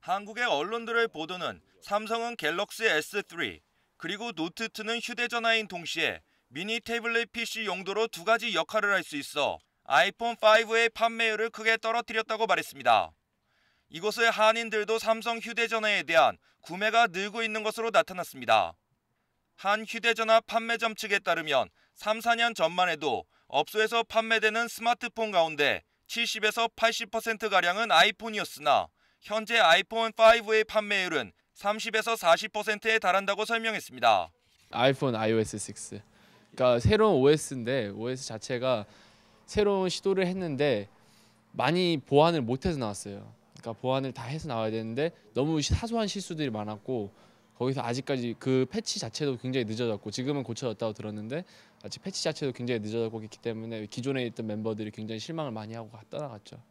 한국의 언론들의 보도는 삼성은 갤럭시 S3 그리고 노트2는 휴대전화인 동시에 미니 태블릿 PC 용도로 두 가지 역할을 할 수 있어 아이폰 5의 판매율을 크게 떨어뜨렸다고 말했습니다. 이곳의 한인들도 삼성 휴대전화에 대한 구매가 늘고 있는 것으로 나타났습니다. 한 휴대전화 판매점 측에 따르면 3, 4년 전만 해도 업소에서 판매되는 스마트폰 가운데 70에서 80%가량은 아이폰이었으나 현재 아이폰 5의 판매율은 30에서 40%에 달한다고 설명했습니다. 아이폰 iOS 6. 그러니까 새로운 OS인데 OS 자체가 새로운 시도를 했는데 많이 보완을 못해서 나왔어요. 그러니까 보완을 다 해서 나와야 되는데 너무 사소한 실수들이 많았고 거기서 아직까지 그 패치 자체도 굉장히 늦어졌고 지금은 고쳐졌다고 들었는데 아직 패치 자체도 굉장히 늦어졌고 있기 때문에 기존에 있던 멤버들이 굉장히 실망을 많이 하고 떠나갔죠.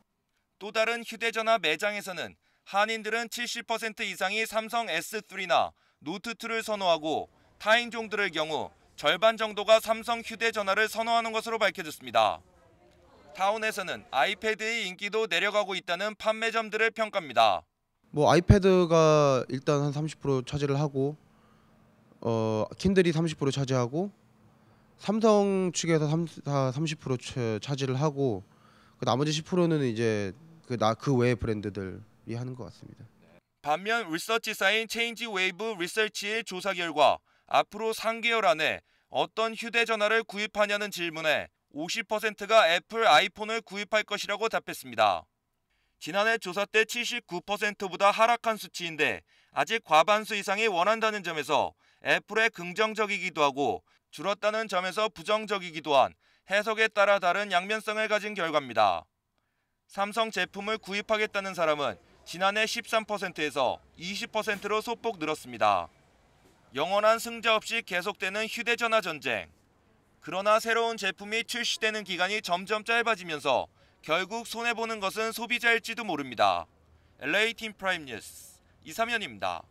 또 다른 휴대전화 매장에서는 한인들은 70% 이상이 삼성 S3나 노트2를 선호하고 타인종들의 경우 절반 정도가 삼성 휴대전화를 선호하는 것으로 밝혀졌습니다. 타운에서는 아이패드의 인기도 내려가고 있다는 판매점들의 평가입니다. 뭐 아이패드가 일단 한 30% 차지를 하고 어 킨들이 30% 차지하고 삼성 측에서 30, 다30% 차- 차지를 하고 그 나머지 10%는 이제 그나그 외의 브랜드들이 하는 것 같습니다. 반면 리서치사인 체인지 웨이브 리서치의 조사 결과 앞으로 3개월 안에 어떤 휴대전화를 구입하냐는 질문에 50%가 애플 아이폰을 구입할 것이라고 답했습니다. 지난해 조사 때 79%보다 하락한 수치인데 아직 과반수 이상이 원한다는 점에서 애플에 긍정적이기도 하고 줄었다는 점에서 부정적이기도 한 해석에 따라 다른 양면성을 가진 결과입니다. 삼성 제품을 구입하겠다는 사람은 지난해 13%에서 20%로 소폭 늘었습니다. 영원한 승자 없이 계속되는 휴대전화 전쟁. 그러나 새로운 제품이 출시되는 기간이 점점 짧아지면서 결국 손해보는 것은 소비자일지도 모릅니다. LA 팀 프라임 뉴스 이삼현입니다.